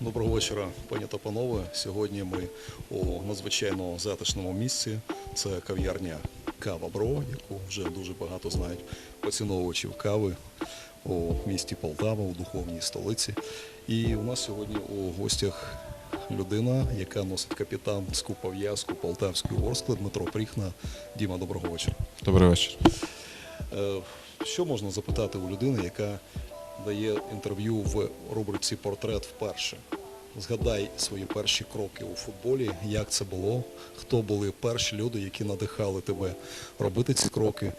Доброго вечора, пані та панове. Сьогодні ми у надзвичайно затишному місці. Це кав'ярня Кава Бро, яку вже дуже багато знають поціновувачів кави у місті Полтава, у духовній столиці. І у нас сьогодні у гостях людина, яка носить капітанську пов'язку Полтавської Ворскли Дмитро Пріхна. Діма, доброго вечора. Добрий вечір. Е, Що можна запитати у людини, яка дає інтерв'ю в рубриці Портрет вперше? Згадай свої перші кроки у футболі, як це було, хто були перші люди, які надихали тебе робити ці кроки,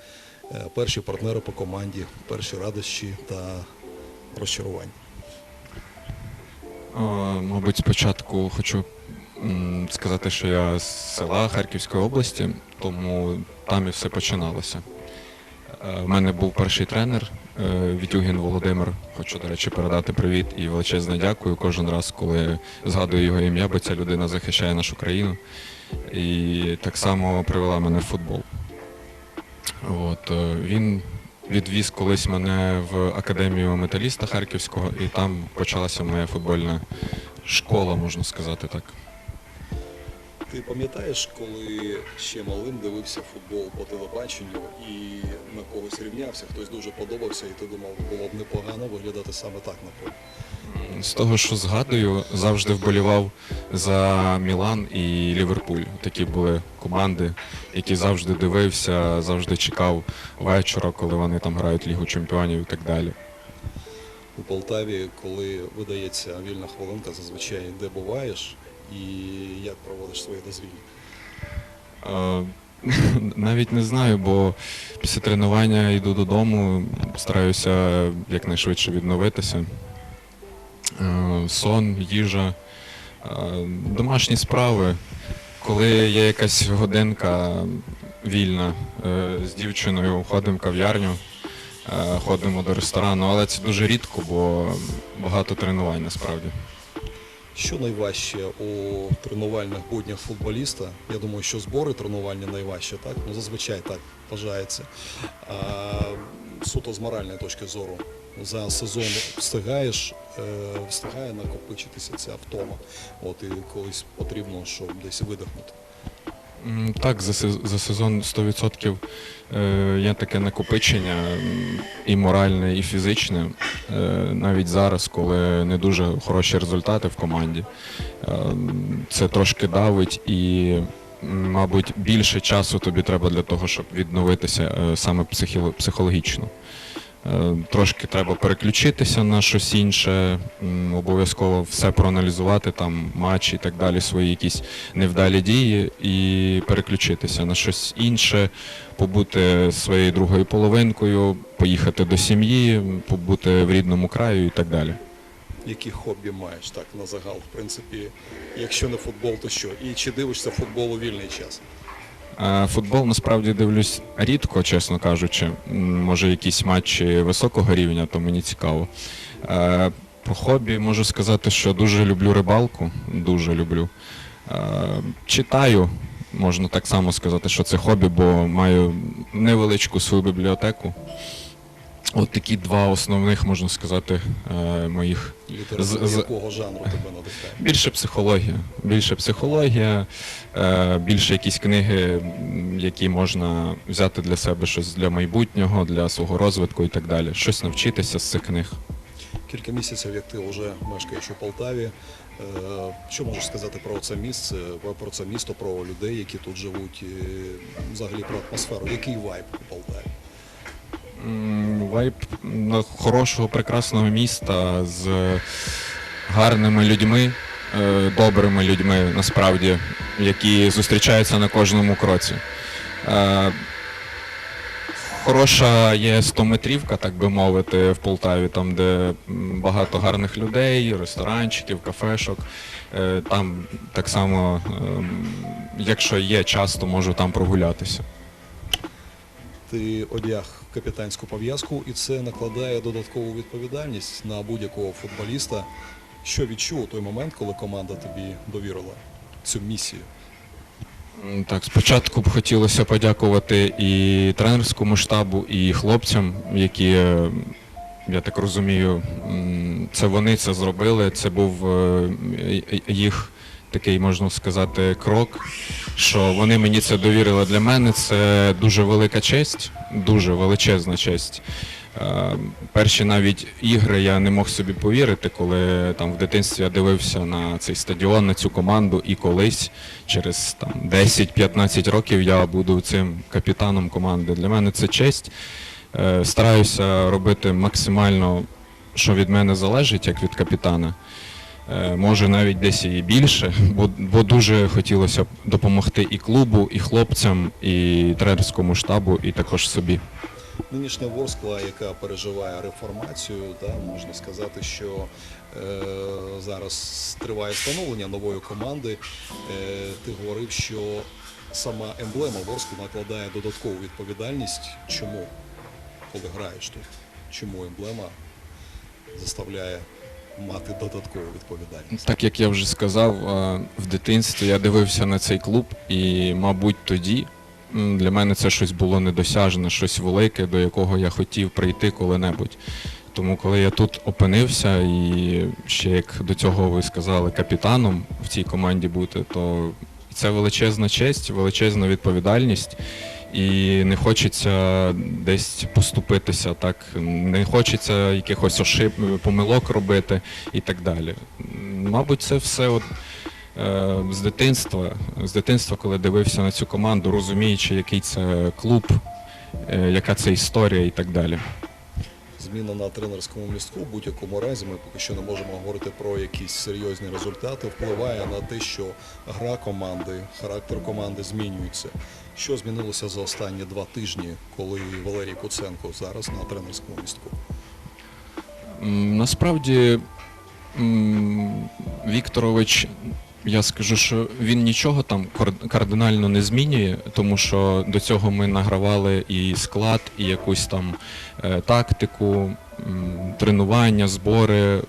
е, перші партнери по команді, перші радощі та розчарування. О, мабуть, спочатку хочу сказати, що я з села Харківської області, тому там і все починалося. Е, В мене був перший тренер е, Вітюгін Володимир. Хочу, до речі, передати привіт і величезне дякую кожен раз, коли згадую його ім'я, бо ця людина захищає нашу країну. І так само привела мене в футбол. От, е, він відвіз колись мене в академію металіста Харківського, і там почалася моя футбольна школа, можна сказати так. Ти пам'ятаєш, коли ще малим дивився футбол по телебаченню і на когось рівнявся, хтось дуже подобався, і ти думав, було б непогано виглядати саме так на полі? З того, що згадую, завжди вболівав за Мілан і Ліверпуль. Такі були команди, які завжди дивився, завжди чекав вечора, коли вони там грають Лігу Чемпіонів і так далі. У Полтаві, коли видається вільна хвилинка, зазвичай де буваєш і як проводиш своє дозвілля? Навіть не знаю, бо після тренування йду додому, стараюся якнайшвидше відновитися. Сон, їжа, домашні справи. Коли є якась годинка вільна е, з дівчиною, ходимо в кав'ярню, е, ходимо до ресторану, але це дуже рідко, бо багато тренувань насправді. Що найважче у тренувальних буднях футболіста? Я думаю, що збори тренувальні найважче, так? Ну зазвичай так вважається. А суто з моральної точки зору. За сезон встигаєш, е, встигає накопичитися ця втома. От і колись потрібно, щоб десь видихнути. Так, за, се- за сезон 100% е, є таке накопичення і моральне, і фізичне. Е, навіть зараз, коли не дуже хороші результати в команді, е, це трошки давить і, мабуть, більше часу тобі треба для того, щоб відновитися саме психологічно. Е, Трошки треба переключитися на щось інше, обов'язково все проаналізувати, там матчі і так далі, свої якісь невдалі дії і переключитися на щось інше, побути своєю другою половинкою, поїхати до сім'ї, побути в рідному краю і так далі. Які хобі маєш так на загал? В принципі, якщо не футбол, то що? І чи дивишся футбол у вільний час? Е, Футбол насправді дивлюсь рідко, чесно кажучи. Може, якісь матчі високого рівня, то мені цікаво. Е, По хобі можу сказати, що дуже люблю рибалку, дуже люблю. Е, Читаю, можна так само сказати, що це хобі, бо маю невеличку свою бібліотеку. От такі два основних, можна сказати, е, моїх Література З- якого жанру тебе надихає? Більше психологія. Більше психологія, е, більше якісь книги, які можна взяти для себе щось для майбутнього, для свого розвитку і так далі. Щось навчитися з цих книг. Кілька місяців, як ти вже мешкаєш у Полтаві. Е, Що можеш сказати про це місце, про це місто, про людей, які тут живуть, і взагалі про атмосферу? Який вайб у Полтаві? Вайб хорошого, прекрасного міста з гарними людьми, е, добрими людьми, насправді, які зустрічаються на кожному кроці. Е, Хороша є 100-метрівка, так би мовити, в Полтаві, там, де багато гарних людей, ресторанчиків, кафешок. Е, Там так само, ем, якщо є час, то можу там прогулятися. Ти одяг капітанську пов'язку, і це накладає додаткову відповідальність на будь-якого футболіста. Що відчув у той момент, коли команда тобі довірила цю місію? Так, спочатку б хотілося подякувати і тренерському штабу, і хлопцям, які, е, я так розумію, це вони це зробили. Це був е, їх такий, можна сказати, крок. Що вони мені це довірили для мене. Це дуже велика честь, дуже величезна честь. Е, Перші навіть ігри я не мог собі повірити, коли там в дитинстві я дивився на цей стадіон, на цю команду, і колись через там 10-15 років я буду цим капітаном команди. Для мене це честь. Е, Стараюся робити максимально, що від мене залежить, як від капітана. Е, Може навіть десь і більше, бо, бо дуже хотілося б допомогти і клубу, і хлопцям, і тренерському штабу, і також собі. Нинішня Ворскла, яка переживає реформацію, да, можна сказати, що е, зараз триває становлення нової команди. Е, ти говорив, що сама емблема Ворскли накладає додаткову відповідальність. Чому? Коли граєш тут? Чому емблема заставляє мати додаткову відповідальність? Так як я вже сказав, в дитинстві я дивився на цей клуб, і, мабуть, тоді для мене це щось було недосяжне, щось велике, до якого я хотів прийти коли-небудь. Тому коли я тут опинився і ще як до цього ви сказали, капітаном в цій команді бути, то це величезна честь, величезна відповідальність. І не хочеться десь поступитися, так не хочеться якихось ошиб, помилок робити і так далі. Мабуть, це все от, е, з дитинства, з дитинства, коли дивився на цю команду, розуміючи, який це клуб, е, яка це історія і так далі. Зміна на тренерському містку в будь-якому разі ми поки що не можемо говорити про якісь серйозні результати. Впливає на те, що гра команди, характер команди змінюється. Що змінилося за останні два тижні, коли Валерій Куценко зараз на тренерському містку? Насправді Вікторович, я скажу, що він нічого там кар- кардинально не змінює, тому що до цього ми награвали і склад, і якусь там е, тактику, тренування, збори.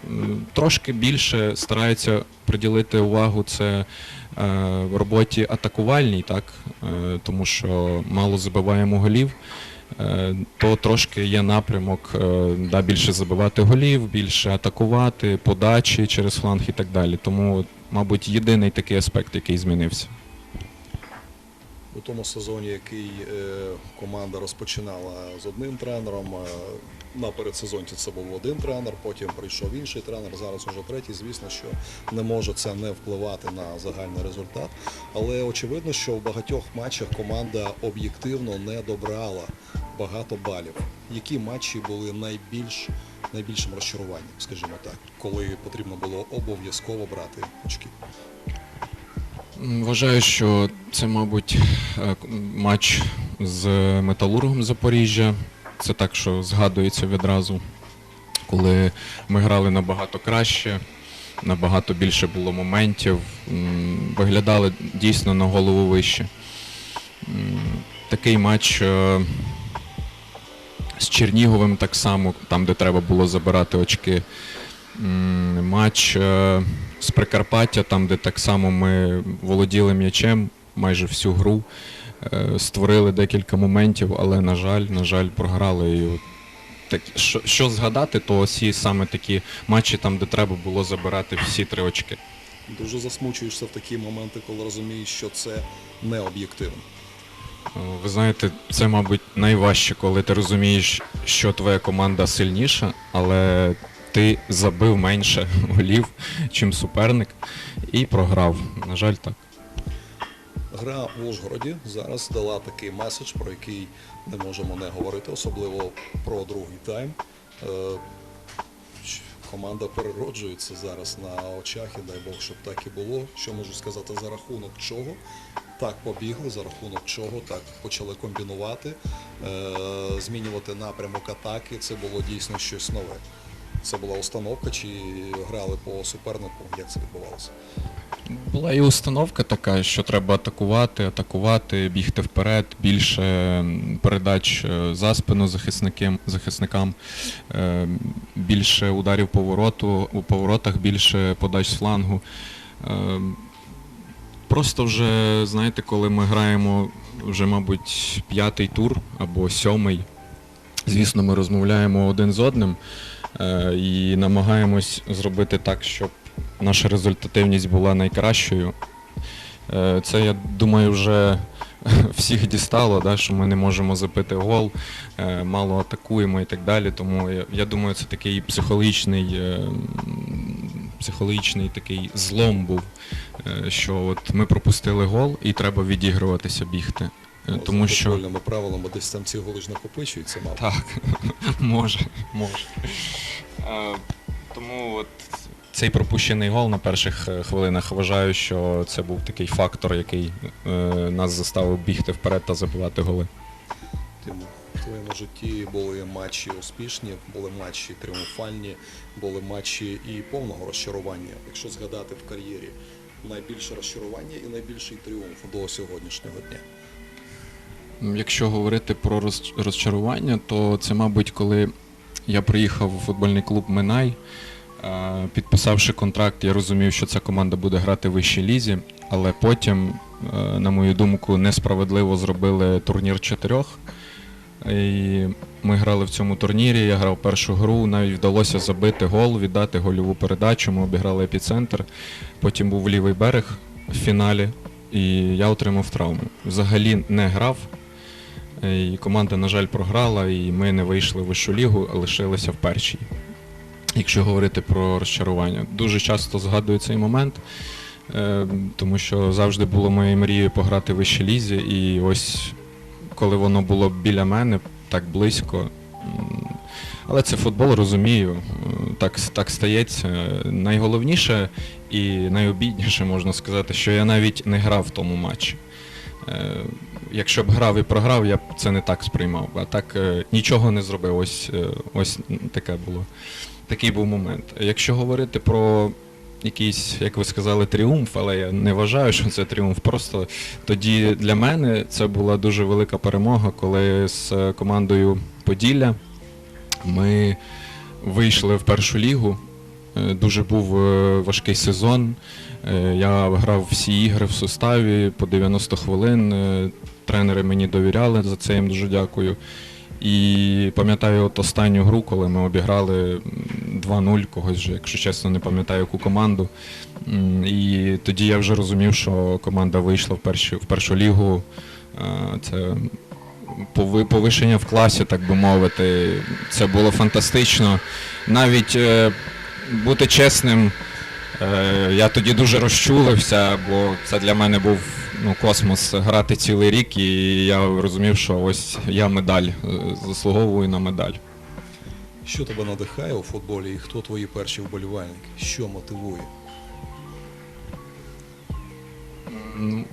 Трошки більше старається приділити увагу це е, роботі атакувальній, так? Е, тому що мало забиваємо голів. То трошки є напрямок да, більше забивати голів, більше атакувати, подачі через фланг і так далі. Тому, мабуть, єдиний такий аспект, який змінився. У тому сезоні, який е, команда розпочинала з одним тренером, е, на передсезонці це був один тренер, потім прийшов інший тренер, зараз уже третій. Звісно, що не може це не впливати на загальний результат. Але очевидно, що в багатьох матчах команда об'єктивно не добрала багато балів. Які матчі були найбільш найбільшим розчаруванням, скажімо так, коли потрібно було обов'язково брати очки? Вважаю, що це, мабуть, е, матч з Металургом Запоріжжя. Це так, що згадується відразу, коли ми грали набагато краще, набагато більше було моментів, виглядали дійсно на голову вище. Такий матч е, з Черніговим так само, там, де треба було забирати очки. Матч е, з Прикарпаття, там, де так само ми володіли м'ячем майже всю гру, е, створили декілька моментів, але, на жаль, на жаль, програли. І так, що, що згадати, то ось саме такі матчі, там, де треба було забирати всі три очки. Дуже засмучуєшся в такі моменти, коли розумієш, що це не об'єктивно. Е, Ви знаєте, це, мабуть, найважче, коли ти розумієш, що твоя команда сильніша, але ти забив менше голів, чим суперник, і програв. На жаль, так. Гра в Ужгороді зараз дала такий меседж, про який не можемо не говорити, особливо про другий тайм. Е, Команда перероджується зараз на очах, і дай Бог, щоб так і було. Що можу сказати за рахунок чого? Так побігли, за рахунок чого так почали комбінувати, е, змінювати напрямок атаки. Це було дійсно щось нове. Це була установка, чи грали по супернику? Як це відбувалося? Була і установка така, що треба атакувати, атакувати, бігти вперед, більше передач е, за спину захисникам, захисникам, е, більше ударів повороту, у поворотах більше подач з флангу. Просто вже, знаєте, коли ми граємо вже, мабуть, п'ятий тур або сьомий, звісно, ми розмовляємо один з одним. е, і намагаємось зробити так, щоб наша результативність була найкращою. Е, Це, я думаю, вже всіх дістало, да, що ми не можемо забити гол, е, мало атакуємо і так далі. Тому я, я думаю, це такий психологічний, е, психологічний такий злом був, е, що от ми пропустили гол і треба відігруватися, бігти. Е, Ну, Тому за що футбольними правилами десь там ці голи ж накопичуються, мабуть. так, може, може. Е, Тому от цей пропущений гол на перших хвилинах вважаю, що це був такий фактор, який нас заставив бігти вперед та забивати голи. В твоєму житті були матчі успішні, були матчі тріумфальні, були матчі і повного розчарування. Якщо згадати в кар'єрі найбільше розчарування і найбільший тріумф до сьогоднішнього дня. Якщо говорити про розчарування, то це, мабуть, коли я приїхав у футбольний клуб Минай. е, Підписавши контракт, я розумів, що ця команда буде грати в вищій лізі, але потім, е, на мою думку, несправедливо зробили турнір чотирьох. І ми грали в цьому турнірі, я грав першу гру, навіть вдалося забити гол, віддати гольову передачу. Ми обіграли епіцентр. Потім був лівий берег в фіналі, і я отримав травму. Взагалі не грав. І команда, на жаль, програла, і ми не вийшли в вищу лігу, а лишилися в першій. Якщо говорити про розчарування, дуже часто згадую цей момент, е, тому що завжди було моєю мрією пограти в вищій лізі, і ось коли воно було біля мене, так близько. Але це футбол, розумію, е, так, так стається. Найголовніше і найобідніше можна сказати, що я навіть не грав в тому матчі. Е, Якщо б грав і програв, я б це не так сприймав. А так е, нічого не зробив. Ось, ось таке було. Такий був момент. Якщо говорити про якийсь, як ви сказали, тріумф, але я не вважаю, що це тріумф. Просто тоді для мене це була дуже велика перемога, коли з е, командою Поділля ми вийшли в першу лігу. Е, Дуже був е, важкий сезон. Я грав всі ігри в составі по 90 хвилин. Тренери мені довіряли, за це їм дуже дякую. І пам'ятаю от останню гру, коли ми обіграли 2-0 когось, вже, якщо чесно, не пам'ятаю яку команду. І тоді я вже розумів, що команда вийшла в першу, в першу лігу. Е, Це пови- повишення в класі, так би мовити. Це було фантастично. Навіть е, бути чесним, е, я тоді дуже розчулився, бо це для мене був ну, космос грати цілий рік, і я розумів, що ось я медаль, заслуговую на медаль. Що тебе надихає у футболі і хто твої перші вболівальники? Що мотивує?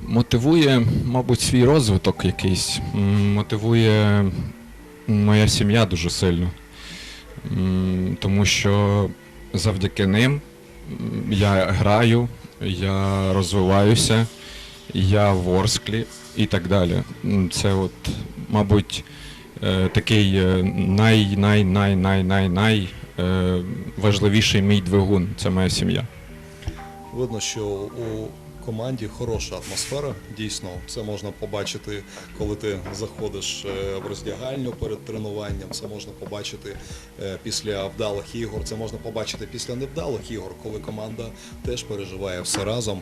Мотивує, мабуть, свій розвиток якийсь. Мотивує моя сім'я дуже сильно. Тому що завдяки ним я граю, я розвиваюся, я в Орсклі і так далі. Це от, мабуть, такий е, най-най-най-най-най-най е, важливіший мій двигун це моя сім'я. Видно, що у команді хороша атмосфера. Дійсно, це можна побачити, коли ти заходиш е, в роздягальню перед тренуванням. Це можна побачити е, після вдалих ігор. Це можна побачити після невдалих ігор, коли команда теж переживає все разом.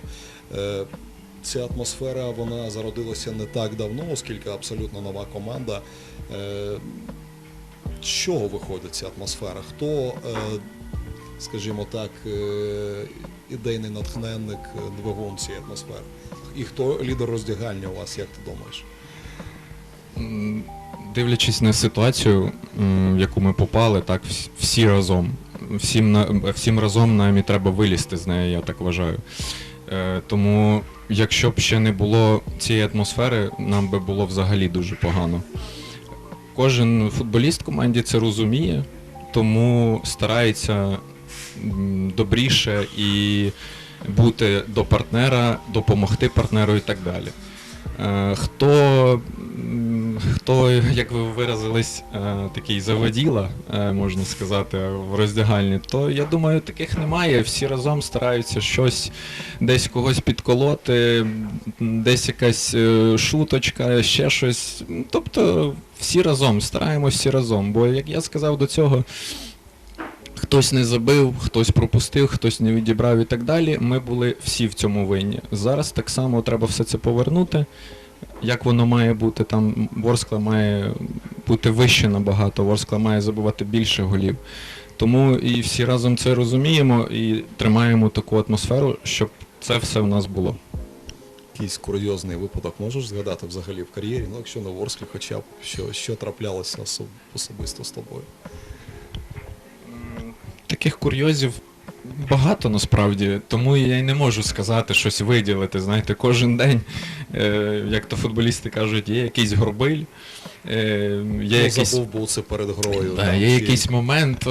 Ця атмосфера вона зародилася не так давно, оскільки абсолютно нова команда. Е, З чого виходить ця атмосфера? Хто е, скажімо так, е, ідейний натхненник, двигун цієї атмосфери. І хто лідер роздягальня у вас, як ти думаєш? Дивлячись на ситуацію, в яку ми попали, так всі разом. Всім, всім разом нам треба вилізти з неї, я так вважаю. Тому, якщо б ще не було цієї атмосфери, нам би було взагалі дуже погано. Кожен футболіст команді це розуміє, тому старається добріше і бути до партнера, допомогти партнеру і так далі. Е, Хто, хто, як ви виразились, е, такий заводіла, е, можна сказати, в роздягальні, то я думаю, таких немає. Всі разом стараються щось десь когось підколоти, десь якась е, шуточка, ще щось. Тобто всі разом, стараємось всі разом. Бо, як я сказав до цього, Хтось не забив, хтось пропустив, хтось не відібрав і так далі. Ми були всі в цьому винні. Зараз так само треба все це повернути. Як воно має бути, там Ворскла має бути вище набагато, Ворскла має забивати більше голів. Тому і всі разом це розуміємо і тримаємо таку атмосферу, щоб це все в нас було. Якийсь курйозний випадок можеш згадати взагалі в кар'єрі, ну якщо не в Орсклі, хоча б що, що траплялося особисто з тобою. Таких курйозів багато насправді, тому я й не можу сказати щось виділити. Знаєте, кожен день, е, як то футболісти кажуть, є якийсь горбиль, е, є ну, якийсь. забув буци перед грою. Да, там, є чи- якийсь момент. е,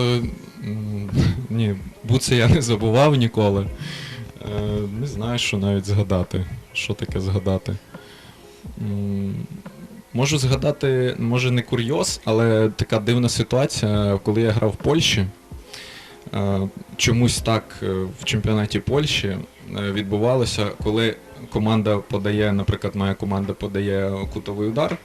м, Ні, буце я не забував ніколи. Е, Не знаю, що навіть згадати. Що таке згадати? М, Можу згадати, може не курйоз, але така дивна ситуація, коли я грав в Польщі. Е, Чомусь так е, в чемпіонаті Польщі е, відбувалося, коли команда подає, наприклад, моя команда подає кутовий удар,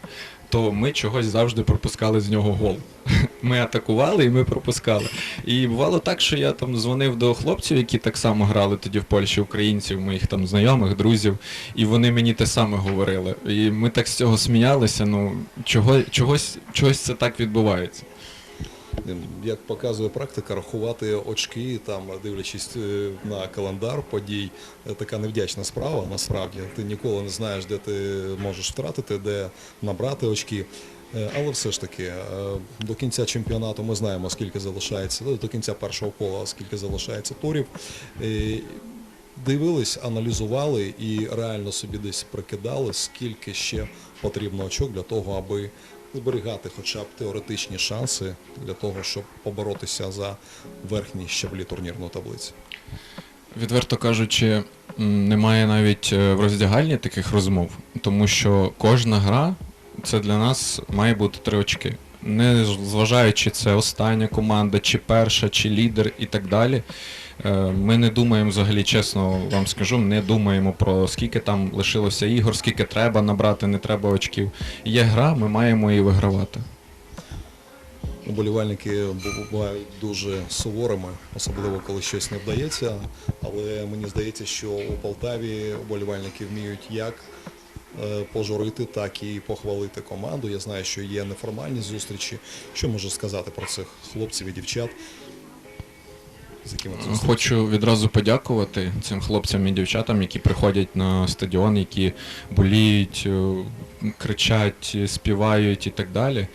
то ми чогось завжди пропускали з нього гол. Ми атакували і ми пропускали. І бувало так, що я там дзвонив до хлопців, які так само грали тоді в Польщі, українців, моїх там знайомих, друзів, і вони мені те саме говорили. І ми так з цього сміялися. Ну чого, чогось, чогось це так відбувається. Як показує практика, рахувати очки, там, дивлячись е, на календар подій, е, така невдячна справа насправді. Ти ніколи не знаєш, де ти можеш втратити, де набрати очки. Е, Але все ж таки, до кінця чемпіонату ми знаємо, скільки залишається, до кінця першого кола, скільки залишається турів. Дивились, аналізували і реально собі десь прикидали, скільки ще потрібно очок для того, аби зберігати хоча б теоретичні шанси для того, щоб поборотися за верхні щаблі турнірної таблиці. Відверто кажучи, немає навіть е, в роздягальні таких розмов, тому що кожна гра це для нас має бути три очки. Не зважаючи це остання команда, чи перша, чи лідер і так далі. Е, Ми не думаємо взагалі, чесно вам скажу, не думаємо про скільки там лишилося ігор, скільки треба набрати, не треба очків. Є гра, ми маємо її вигравати. Уболівальники бувають дуже суворими, особливо коли щось не вдається. Але мені здається, що у Полтаві уболівальники вміють як пожурити, так і похвалити команду. Я знаю, що є неформальні зустрічі. Що можеш сказати про цих хлопців і дівчат? З якими? Хочу відразу подякувати цим хлопцям і дівчатам, які приходять на стадіон, які боліють, е, кричать, співають і так далі.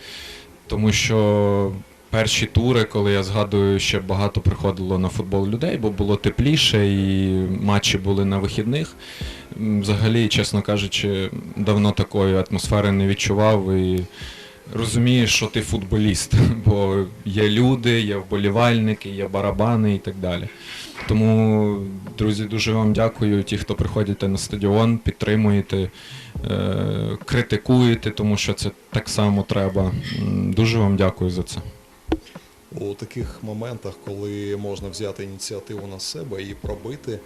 Тому що перші тури, коли я згадую, ще багато приходило на футбол людей, бо було тепліше і матчі були на вихідних. Взагалі, чесно кажучи, давно такої атмосфери не відчував і розумієш, що ти футболіст, бо є люди, є вболівальники, є барабани і так далі. Тому, друзі, дуже вам дякую. Ті, хто приходите на стадіон, підтримуєте, е, критикуєте, тому що це так само треба. Дуже вам дякую за це. У таких моментах, коли можна взяти ініціативу на себе і пробити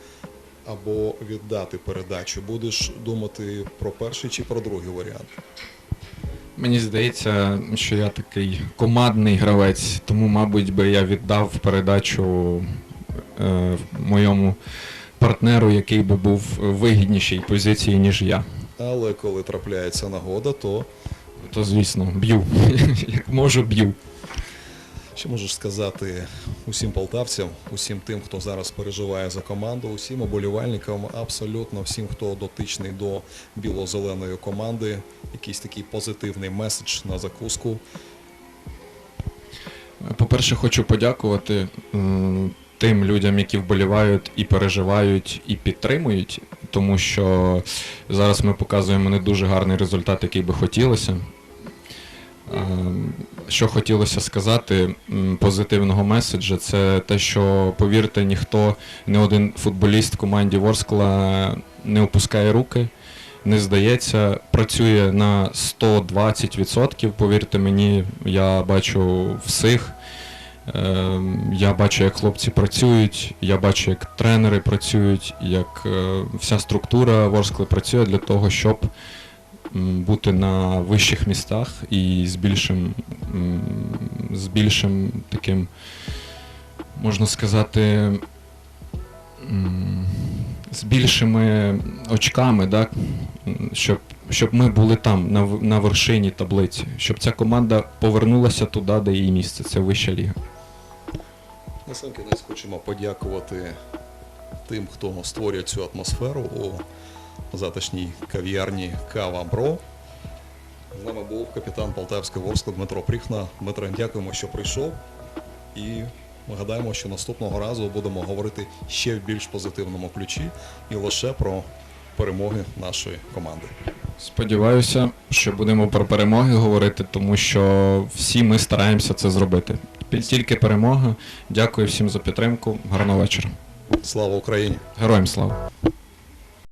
або віддати передачу, будеш думати про перший чи про другий варіант. Мені здається, що я такий командний гравець, тому, мабуть, би я віддав передачу е, моєму партнеру, який би був в вигіднішій позиції, ніж я. Але коли трапляється нагода, то То, звісно, б'ю. Як можу, б'ю. Що можеш сказати усім полтавцям, усім тим, хто зараз переживає за команду, усім оболівальникам, абсолютно всім, хто дотичний до біло-зеленої команди, якийсь такий позитивний меседж на закуску. По-перше, хочу подякувати тим людям, які вболівають і переживають, і підтримують, тому що зараз ми показуємо не дуже гарний результат, який би хотілося. Що хотілося сказати позитивного меседжа, це те, що, повірте, ніхто, не один футболіст команді Ворскла не опускає руки, не здається, працює на 120%, повірте мені, я бачу всіх. Ем, Я бачу, як хлопці працюють, я бачу, як тренери працюють, як е, вся структура Ворскли працює для того, щоб бути на вищих містах і з більшим, з більшим таким можна сказати, з більшими очками, так? Щоб, щоб ми були там, на, на вершині таблиці, щоб ця команда повернулася туди, де її місце. Це вища ліга. На сам кінець хочемо подякувати тим, хто створює цю атмосферу затишній кав'ярні Кава Бро. З нами був капітан Полтавського Ворскла Дмитро Пріхна. Дмитро, дякуємо, що прийшов. І ми гадаємо, що наступного разу будемо говорити ще в більш позитивному ключі і лише про перемоги нашої команди. Сподіваюся, що будемо про перемоги говорити, тому що всі ми стараємося це зробити. Тільки перемога. Дякую всім за підтримку. Гарного вечора. Слава Україні! Героям слава!